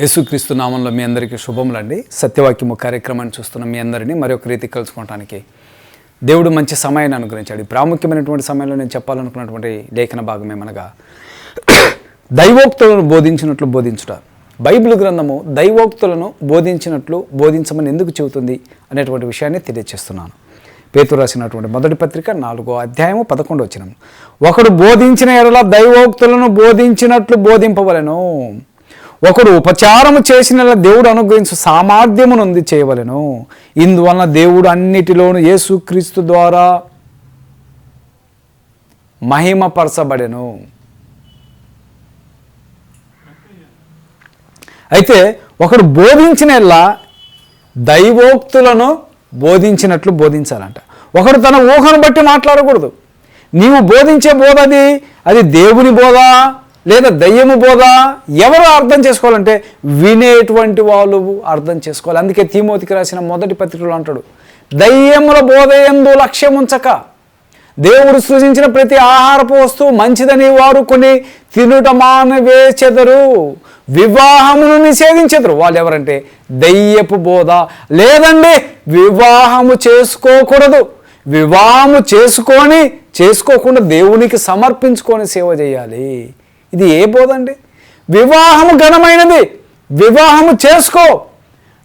యేసుక్రీస్తు నామంలో మీ అందరికీ శుభములండి సత్యవాక్యము కార్యక్రమాన్ని చూస్తున్న మీ అందరినీ మరొక రీతి కలుసుకోవడానికి దేవుడు మంచి సమయాన్ని అనుగ్రహించాడు. ప్రాముఖ్యమైనటువంటి సమయంలో నేను చెప్పాలనుకున్నటువంటి లేఖన భాగం ఏమనగా దైవోక్తులను బోధించినట్లు బోధించుట. బైబిల్ గ్రంథము దైవోక్తులను బోధించినట్లు బోధించమని ఎందుకు చెబుతుంది అనేటువంటి విషయాన్ని తెలియజేస్తున్నాను పేతురు రాసినటువంటి మొదటి పత్రిక నాలుగో అధ్యాయము పదకొండు వచ్చిన ఒకడు బోధించిన ఎడల దైవోక్తులను బోధించినట్లు బోధింపవలను. ఒకడు ఉపచారము చేసిన దేవుడు అనుగ్రహించు సామర్థ్యమునుంది చేయవలెను. ఇందువలన దేవుడు అన్నిటిలోను యేసుక్రీస్తు ద్వారా మహిమపరచబడెను. అయితే ఒకడు బోధించిన దైవోక్తులను బోధించినట్లు బోధించాలంట. ఒకడు తన ఊహను బట్టి మాట్లాడకూడదు. నీవు బోధించే బోధ అది. అది దేవుని బోధ. లేదా దయ్యము బోధ ఎవరు అర్థం చేసుకోవాలంటే వినేటువంటి వాళ్ళు అర్థం చేసుకోవాలి. అందుకే తీమోతికి రాసిన మొదటి పత్రికలో అంటాడు దయ్యముల బోధ ఎందు లక్ష్యం ఉంచక దేవుడు సృజించిన ప్రతి ఆహారపు వస్తువు మంచిదని వారు కొన్ని తినుట మానవేచెదరు వివాహమును నిషేధించెదరు. వాళ్ళు ఎవరంటే దయ్యపు బోధ లేదండి వివాహము చేసుకోకూడదు వివాహము చేసుకొని చేసుకోకుండా దేవునికి సమర్పించుకొని సేవ చేయాలి. ఇది ఏ బోధ అండి? వివాహము ఘనమైనది. వివాహము చేసుకో.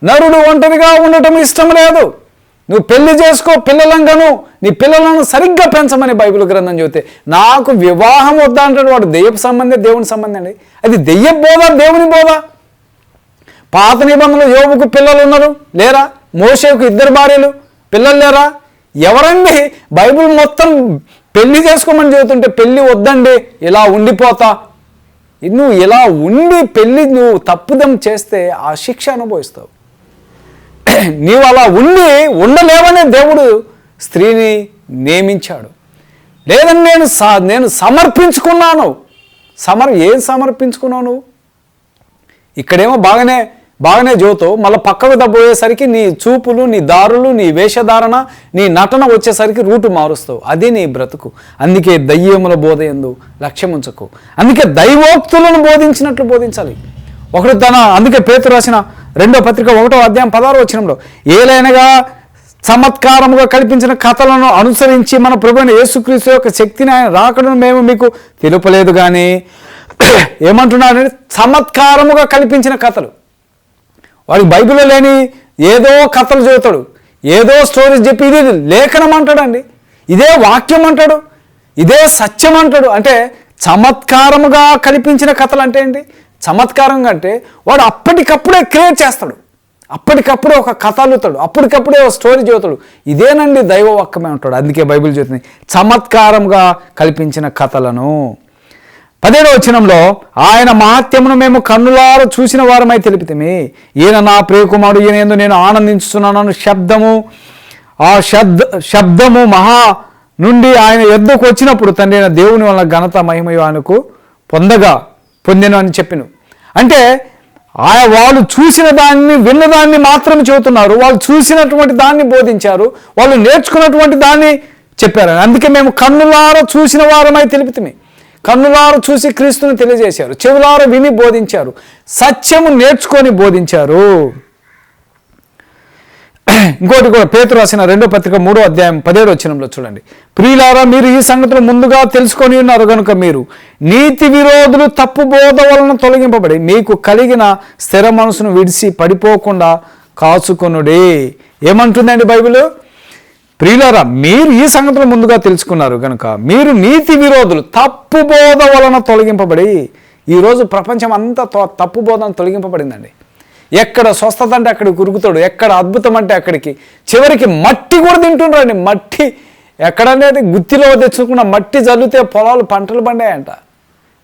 నరుడు ఒంటరిగా ఉండటం ఇష్టం లేదు. నువ్వు పెళ్ళి చేసుకో పిల్లలంగాను. నీ పిల్లలను సరిగ్గా పెంచమని బైబిల్ గ్రంథం చెబితే నాకు వివాహం వద్దా అంటాడు వాడు. దెయ్యపు సంబంధం దేవుని సంబంధం అండి. అది దెయ్య బోధ దేవుని బోధ. పాత నిబంధనలు యోగుకు పిల్లలు ఉన్నారు లేరా? మోషేకు ఇద్దరు భార్యలు పిల్లలు లేరా? ఎవరండి? బైబిల్ మొత్తం పెళ్ళి చేసుకోమని చెబుతుంటే పెళ్ళి వద్దండి ఇలా ఉండిపోతా నువ్వు ఇలా ఉండి పెళ్ళి నువ్వు తప్పుదం చేస్తే ఆ శిక్ష అనుభవిస్తావు. నీవు అలా ఉండి ఉండలేవనే దేవుడు స్త్రీని నియమించాడు. లేదని నేను సా నేను సమర్పించుకున్నాను. సమర్ ఏం సమర్పించుకున్నావు నువ్వు? ఇక్కడేమో బాగానే బాగానే జోతో మళ్ళీ పక్కకు దబ్బోయేసరికి నీ చూపులు నీ దారులు నీ వేషధారణ నీ నటన వచ్చేసరికి రూటు మారుస్తావు. అది నీ బ్రతుకు. అందుకే దయ్యముల బోధ ఎందు లక్ష్యం ఉంచకు. అందుకే దైవోక్తులను బోధించినట్లు బోధించాలి. ఒకడు తన అందుకే పేతు రాసిన రెండో పత్రిక ఒకటో అధ్యాయం పదహారు వచ్చినంలో ఏలైనగా చమత్కారముగా కల్పించిన కథలను అనుసరించి మన ప్రభుని యేసుక్రీస్తు యొక్క శక్తిని ఆయన రాకడను మేము మీకు తెలుపలేదు కానీ ఏమంటున్నారంటే చమత్కారముగా కల్పించిన కథలు. వాడికి బైబిల్లో లేని ఏదో కథలు చదువుతాడు ఏదో స్టోరీస్ చెప్పి ఇది లేఖనం అంటాడండి ఇదే వాక్యం అంటాడు. ఇదే సత్యం అంటాడు. అంటే చమత్కారముగా కల్పించిన కథలు అంటే ఏంటి? చమత్కారంగా అంటే వాడు అప్పటికప్పుడే క్రియేట్ చేస్తాడు. అప్పటికప్పుడే ఒక కథ అల్లుతాడు. అప్పటికప్పుడే ఒక స్టోరీ చదువుతాడు ఇదేనండి దైవ వాక్యమే ఉంటాడు అందుకే బైబిల్ చదువుతుంది చమత్కారంగా కల్పించిన కథలను పదిహేడో వచనంలో ఆయన మహాత్యమును మేము కన్నులారు చూసిన వారమై తెలిపితమే. ఈయన నా ప్రియకుమారుడు ఈయన ఎందు నేను ఆనందించుతున్నాను శబ్దము ఆ శబ్ద శబ్దము మహా నుండి ఆయన ఎద్దుకు వచ్చినప్పుడు తండ్రి అయిన దేవుని వల్ల ఘనత మహిమయు ఆయనకు పొందగా పొందెను అని చెప్పిను. అంటే ఆయన వాళ్ళు చూసిన దాన్ని విన్నదాన్ని మాత్రమే చెబుతున్నారు. వాళ్ళు చూసినటువంటి దాన్ని బోధించారు. వాళ్ళు నేర్చుకున్నటువంటి దాన్ని చెప్పారు. అందుకే మేము కన్నులార చూసిన వారమై తెలిపితే కన్నులారు చూసి క్రీస్తుని తెలియజేశారు. చెవులారు విని బోధించారు. సత్యము నేర్చుకొని బోధించారు. ఇంకోటి కూడా పేతురు రాసిన రెండో పత్రిక మూడో అధ్యాయం పదిహేడు వచ్చినంలో చూడండి. ప్రియులారా మీరు ఈ సంగతులు ముందుగా తెలుసుకొని ఉన్నారు కనుక మీరు నీతి విరోధులు తప్పు బోధ వలన తొలగింపబడి మీకు కలిగిన స్థిర మనసును విడిచి పడిపోకుండా కాచుకొనుడే. ఏమంటుందండి బైబిల్? ప్రియులారా మీరు ఈ సంగతులు ముందుగా తెలుసుకున్నారు కనుక మీరు నీతి విరోధులు తప్పు బోధ వలన తొలగింపబడి ఈరోజు ప్రపంచం అంతా తో- తప్పు బోధన తొలగింపబడిందండి. ఎక్కడ స్వస్థత అంటే అక్కడికి ఉరుకుతాడు ఎక్కడ అద్భుతం అంటే అక్కడికి. చివరికి మట్టి కూడా తింటుండ్రండి మట్టి. ఎక్కడనేది గుత్తిలో తెచ్చుకున్న మట్టి జల్లితే పొలాలు పంటలు పండాయంట.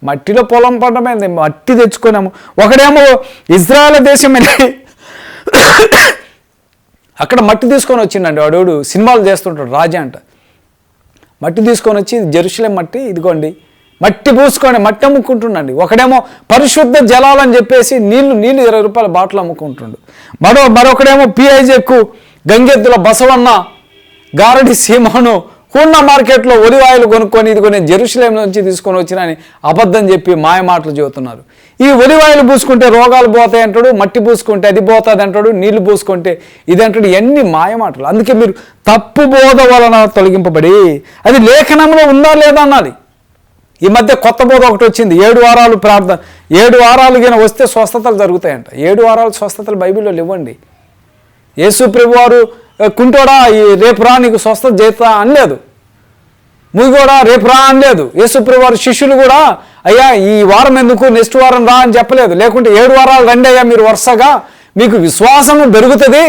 మట్టిలో పొలం పండమైంది మట్టి తెచ్చుకున్నాము. ఒకడేమో ఇజ్రాయల్ దేశం అక్కడ మట్టి తీసుకొని వచ్చిండండి వాడు సినిమాలు చేస్తుంటాడు రాజా అంట. మట్టి తీసుకొని వచ్చి ఇది మట్టి ఇదిగోండి. మట్టి పూసుకొని మట్టి అమ్ముకుంటుండండి. ఒకడేమో పరిశుద్ధ జలాలని చెప్పేసి నీళ్ళు నీళ్ళు ఇరవై రూపాయల బాటిల్ అమ్ముకుంటుండు. మరో మరొకడేమో పిఐజెక్కు గంగెద్దుల బసవన్న గారడి సీమను హూన్నా మార్కెట్లో ఒలివాయిలు కొనుక్కొని ఇది కొన్ని జెరూసలేం నుంచి తీసుకొని వచ్చిన అని అబద్ధం చెప్పి మాయ మాటలు చెబుతున్నారు. ఈ ఒలివాయిలు పూసుకుంటే రోగాలు పోతాయి అంటాడు మట్టి పూసుకుంటే అది పోతుంది అంటాడు నీళ్ళు పూసుకుంటే ఇది అంటాడు ఎన్ని మాయ మాటలు. అందుకే మీరు తప్పు బోధ వలన తొలగింపబడి అది లేఖనంలో ఉందా లేదా అన్నది. ఈ మధ్య కొత్త బోధ ఒకటి వచ్చింది ఏడు వారాలు ప్రార్థన ఏడు వారాలు గిన వస్తే స్వస్థతలు జరుగుతాయంట. ఏడు వారాలు స్వస్థతలు బైబిల్లో ఇవ్వండి యేసు ప్రభువారు వారు కుంటోడా ఈ రేపు రా నీకు స్వస్థత చేస్తా అనలేదు. కూడా రేపు రా అనలేదు. యేసుప్రి వారి శిష్యులు కూడా అయ్యా ఈ వారం ఎందుకు నెక్స్ట్ వారం రా అని చెప్పలేదు. లేకుంటే ఏడు వారాలు రండి అయ్యా మీరు వరుసగా. మీకు విశ్వాసము పెరుగుతుంది.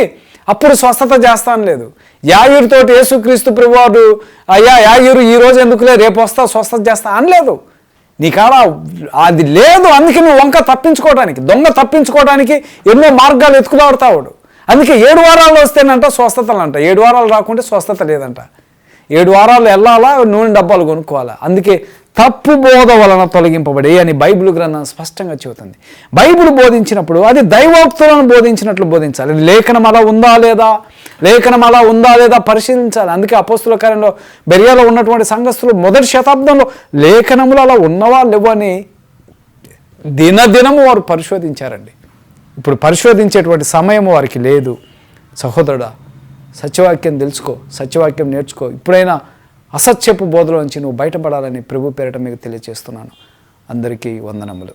అప్పుడు స్వస్థత చేస్తాను లేదు యాయూరుతోటి యేసుక్రీస్తు ప్రభువాడు అయ్యా యాయూరు ఈ రోజు ఎందుకులే రేపు వస్తా స్వస్థత చేస్తా అనలేదు. నీ కాడ అది లేదు అందుకే నువ్వు వంక తప్పించుకోవడానికి దొంగ తప్పించుకోవడానికి ఎన్నో మార్గాలు ఎత్తుకులాడుతావాడు అందుకే ఏడు వారాలు వస్తేనంట స్వస్థతలు అంట ఏడు వారాలు రాకుంటే స్వస్థత లేదంట. ఏడు వారాలు వెళ్ళాలా? నూనె డబ్బాలు కొనుక్కోవాలా? అందుకే తప్పు బోధ వలన తొలగింపబడి అని బైబిల్ గ్రంథం స్పష్టంగా చెబుతుంది. బైబిల్ బోధించినప్పుడు అది దైవోక్తులను బోధించినట్లు బోధించాలి. లేఖనం అలా ఉందా లేదా? లేఖనం అలా ఉందా లేదా పరిశీలించాలి. అందుకే అపోస్తుల కార్యంలో బెరియాలో ఉన్నటువంటి సంఘస్థులు మొదటి శతాబ్దంలో లేఖనములు అలా ఉన్నవా లేవని దినదినము వారు పరిశోధించారండి. ఇప్పుడు పరిశోధించేటువంటి సమయం వారికి లేదు. సహోదరుడా సత్యవాక్యం తెలుసుకో సత్యవాక్యం నేర్చుకో. ఇప్పుడైనా అసత్యపు బోధలోంచి నువ్వు బయటపడాలని ప్రభు పేరట మీకు తెలియజేస్తున్నాను. అందరికీ వందనములు.